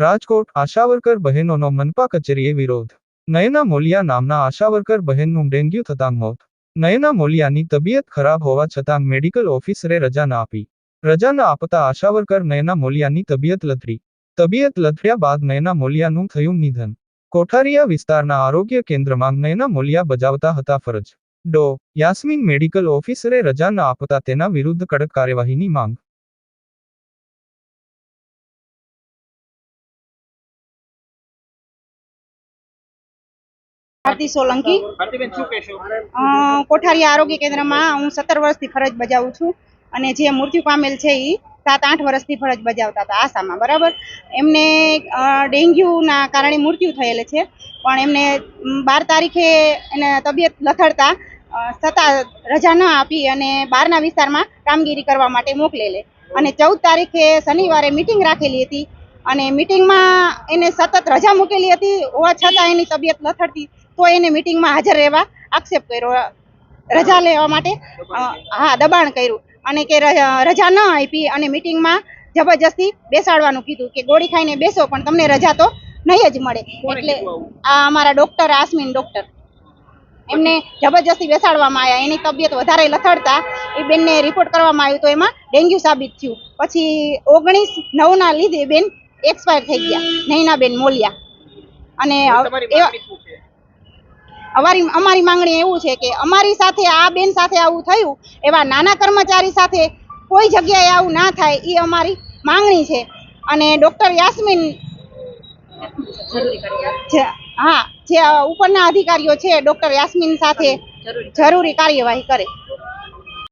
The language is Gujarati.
રાજકોટ આશાવર્કર બહેનોનો મનપા કચેરીએ વિરોધ. નયના મોલિયા નામના આશાવર્કર બહેનનું ડેન્ગ્યુ થતાં મોત. નયના મોલિયાની તબિયત ખરાબ હોવા છતાં મેડિકલ ઓફિસરે રજા ના આપી. રજા ના આપતા આશાવર્કર નયના મોલિયાની તબિયત લથડી. તબિયત લથડ્યા બાદ નયના મોલિયાનું થયું નિધન. કોઠારીયા વિસ્તારના આરોગ્ય કેન્દ્રમાં નયના મોલિયા બજાવતા હતા ફરજ. ડો. યાસ્મીન મેડિકલ ઓફિસરે રજા ન આપતા તેના વિરુદ્ધ કડક કાર્યવાહીની માંગ. ભારતી સોલંકી. કોઠારી આરોગ્ય કેન્દ્રમાં હું સત્તર વર્ષથી ફરજ બજાવું છું અને જે મૃત્યુ પામેલ છે એ સાત આઠ વર્ષથી ફરજ બજાવતા હતા આસામાં બરાબર? એમને ડેન્ગ્યુના કારણે મૃત્યુ થયેલ છે પણ એમને બાર તારીખે એને તબિયત લથડતા સત્તા છતાં રજા ન આપી અને બહારના વિસ્તારમાં કામગીરી કરવા માટે મોકલેલે. અને ચૌદ તારીખે શનિવારે મિટિંગ રાખેલી હતી અને મિટિંગમાં એને સતત રજા મૂકેલી હતી હોવા છતાં એની તબિયત લથડતી તો એને મિટિંગમાં હાજર રહેવા આક્ષેપ કર્યો રજા લેવા માટે હા દબાણ કર્યું. અને કે રજા ન આપી અને મિટિંગમાં જબરજસ્તી બેસાડવાનું કીધું કે ગોળી ખાઈને બેસો પણ તમને રજા તો નહીં જ મળે. એટલે આ અમારા ડોક્ટર આસમીન ડોક્ટર. એમને જબરજસ્તી બેસાડવામાં આવ્યા. એની તબિયત વધારે લથડતા એ બેનને રિપોર્ટ કરવામાં આવ્યું તો એમાં ડેન્ગ્યુ સાબિત થયું. પછી ઓગણીસ નવના લીધે બેન એક્સપાયર થઈ ગયા. નૈના બેન મોલિયા. અને અમારી અમારી માંગણી એવું છે કે અમારી સાથે આ બેન સાથે આવું થયું એવા નાના કર્મચારી સાથે કોઈ જગ્યાએ આવું ના થાય એ અમારી માંગણી છે. અને ડોક્ટર યાસ્મીન હા જે ઉપરના અધિકારીઓ છે ડોક્ટર યાસ્મીન સાથે જરૂરી કાર્યવાહી કરે.